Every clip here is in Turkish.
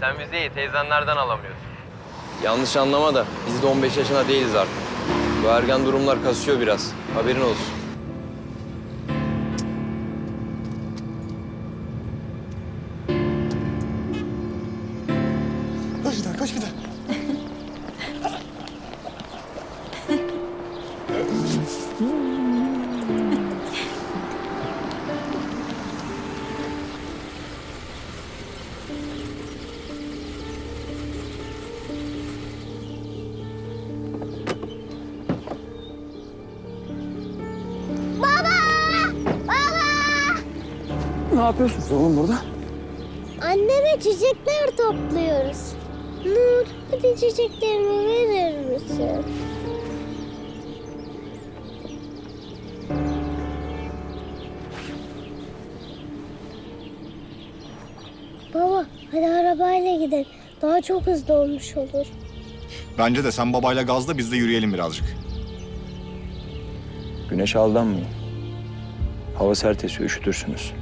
Sen vizeyi teyzenlerden alamıyorsun. Yanlış anlama da biz de 15 yaşına değiliz artık. Bu ergen durumlar kasıyor biraz. Haberin olsun. Koş bir daha, bir daha. Ne yapıyorsunuz oğlum burada? Anneme çiçekler topluyoruz. Nur, hadi çiçeklerimi verir misin? Baba, hadi arabayla gidelim. Daha çok hızlı olmuş olur. Bence de sen babayla gazla biz de yürüyelim birazcık. Güneş aldanmıyor. Hava sert esiyor, üşütürsünüz.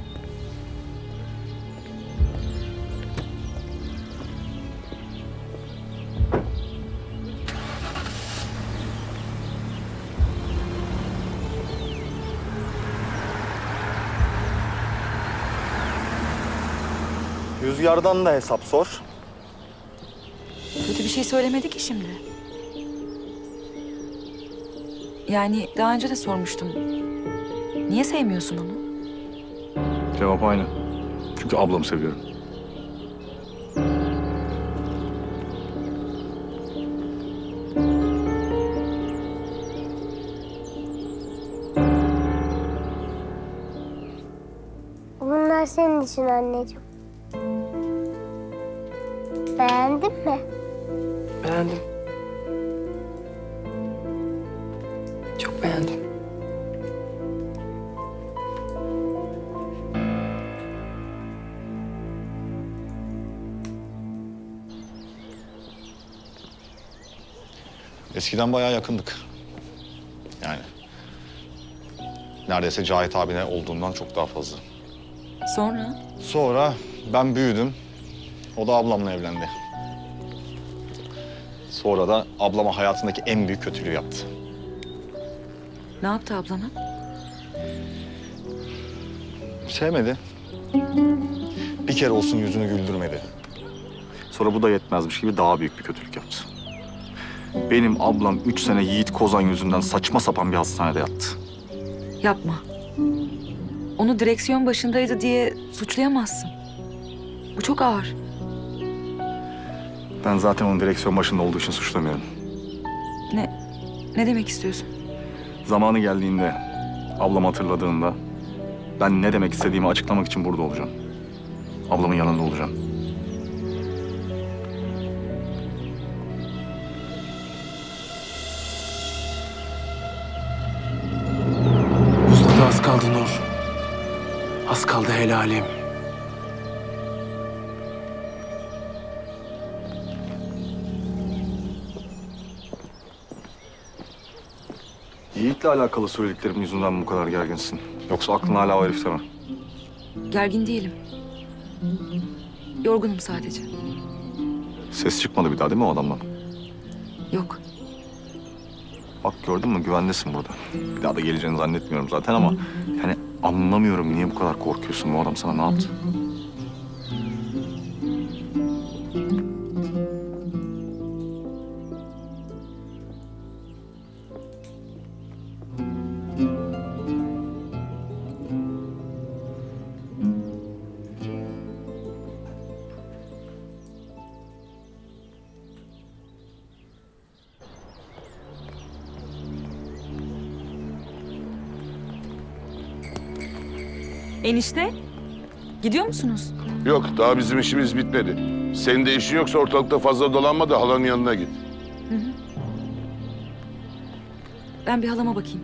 Rüzgardan da hesap sor. Kötü bir şey söylemedi ki şimdi. Yani daha önce de sormuştum. Niye sevmiyorsun onu? Cevap aynı. Çünkü ablamı seviyorum. Bunlar senin için anneciğim. Beğendin mi? Beğendim. Çok beğendim. Eskiden bayağı yakındık. Yani. Neredeyse Cahit abine olduğundan çok daha fazla. Sonra? Sonra ben büyüdüm. O da ablamla evlendi. Sonra da ablama hayatındaki en büyük kötülüğü yaptı. Ne yaptı ablana? Sevmedi. Bir kere olsun yüzünü güldürmedi. Sonra bu da yetmezmiş gibi daha büyük bir kötülük yaptı. Benim ablam üç sene Yiğit Kozan yüzünden saçma sapan bir hastanede yattı. Yapma. Onu direksiyon başındaydı diye suçlayamazsın. Bu çok ağır. Ben zaten onun direksiyon başında olduğu için suçlamıyorum. Ne? Ne demek istiyorsun? Zamanı geldiğinde, ablam hatırladığında ben ne demek istediğimi açıklamak için burada olacağım. Ablamın yanında olacağım. Usta az kaldı Nur. Az kaldı helalim. Yiğit'le alakalı söylediklerimin yüzünden mi bu kadar gerginsin? Yoksa aklın hala o herifte mi? Gergin değilim. Yorgunum sadece. Ses çıkmadı bir daha değil mi o adamdan? Yok. Bak gördün mü güvendesin burada. Bir daha da geleceğini zannetmiyorum zaten ama... Yani anlamıyorum niye bu kadar korkuyorsun. Bu adam sana ne yaptı? Enişte? Gidiyor musunuz? Yok daha bizim işimiz bitmedi. Senin de işin yoksa ortalıkta fazla dolanma da halanın yanına git. Ben bir halama bakayım.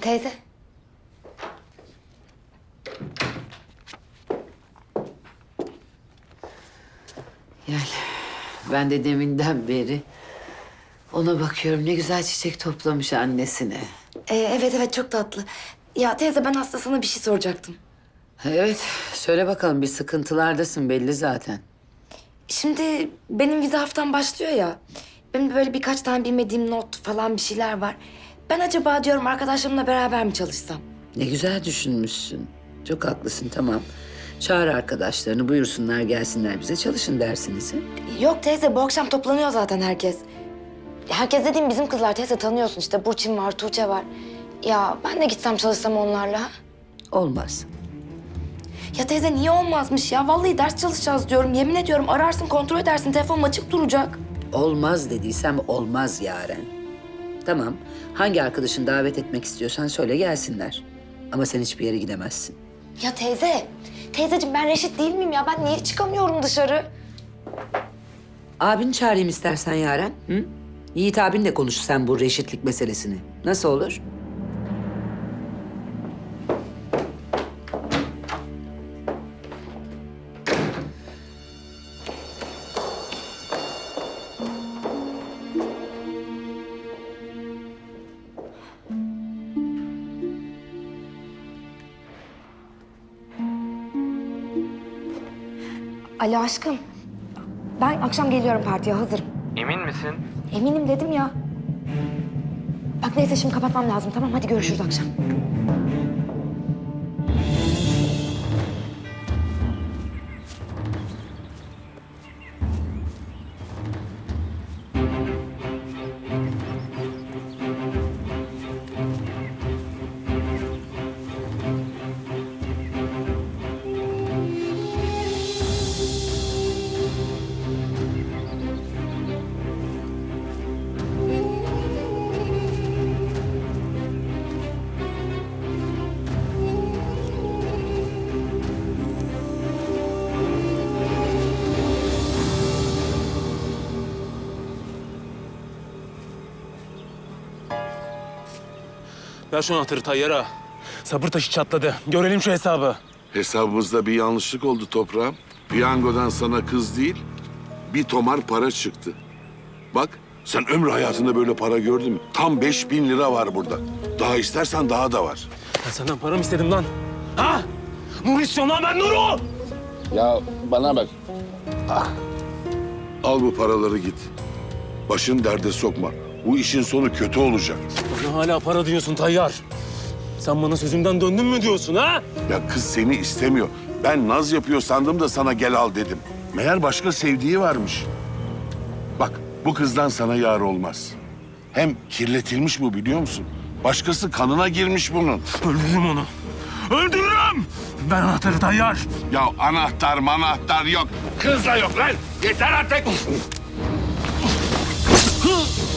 Teyze. Gel. Ben de deminden beri ona bakıyorum. Ne güzel çiçek toplamış annesine. Ee, evet evet çok tatlı. Ya teyze ben aslında sana bir şey soracaktım. Evet, söyle bakalım bir sıkıntılardasın belli zaten. Şimdi benim vize haftam başlıyor ya. Benim böyle birkaç tane bilmediğim not falan bir şeyler var. Ben acaba diyorum arkadaşlarımla beraber mi çalışsam? Ne güzel düşünmüşsün. Çok haklısın tamam. Çağır arkadaşlarını buyursunlar gelsinler bize çalışın dersinizi. Yok teyze bu akşam toplanıyor zaten herkes. Herkes dediğim bizim kızlar teyze tanıyorsun işte. Burçin var, Tuğçe var. Ya ben de gitsem çalışsam onlarla. Olmaz. Ya teyze niye olmazmış ya? Vallahi ders çalışacağız diyorum. Yemin ediyorum ararsın kontrol edersin telefonum açık duracak. Olmaz dediysem olmaz Yaren. Tamam. Hangi arkadaşın davet etmek istiyorsan söyle gelsinler. Ama sen hiçbir yere gidemezsin. Ya teyze, teyzeciğim ben reşit değil miyim ya? Ben niye çıkamıyorum dışarı? Abini çağırayım istersen Yaren. Hı? Yiğit abinle konuş sen bu reşitlik meselesini. Nasıl olur? Alo aşkım. Ben akşam geliyorum partiye hazırım. Emin misin? Eminim dedim ya. Bak neyse şimdi kapatmam lazım tamam hadi görüşürüz akşam. Ver şu anahtarı Tayyar'a. Sabır taşı çatladı. Görelim şu hesabı. Hesabımızda bir yanlışlık oldu toprağım. Piyangodan sana kız değil, bir tomar para çıktı. Bak, sen ömrü hayatında böyle para gördün mü? Tam beş bin lira var burada. Daha istersen daha da var. Ben senden para mı istedim lan? Ha? Nur istiyorum lan ben Nur'u! Ya bana bak. Al bu paraları git. Başın derde sokma. Bu işin sonu kötü olacak. Bana hala para diyorsun Tayyar. Sen bana sözümden döndün mü diyorsun ha? Ya kız seni istemiyor. Ben naz yapıyor sandım da sana gel al dedim. Meğer başka sevdiği varmış. Bak bu kızdan sana yar olmaz. Hem kirletilmiş bu biliyor musun? Başkası kanına girmiş bunun. Öldürürüm onu. Öldürürüm! Ben anahtarı Tayyar. Ya anahtar manahtar yok. Kız da yok lan. Yeter artık.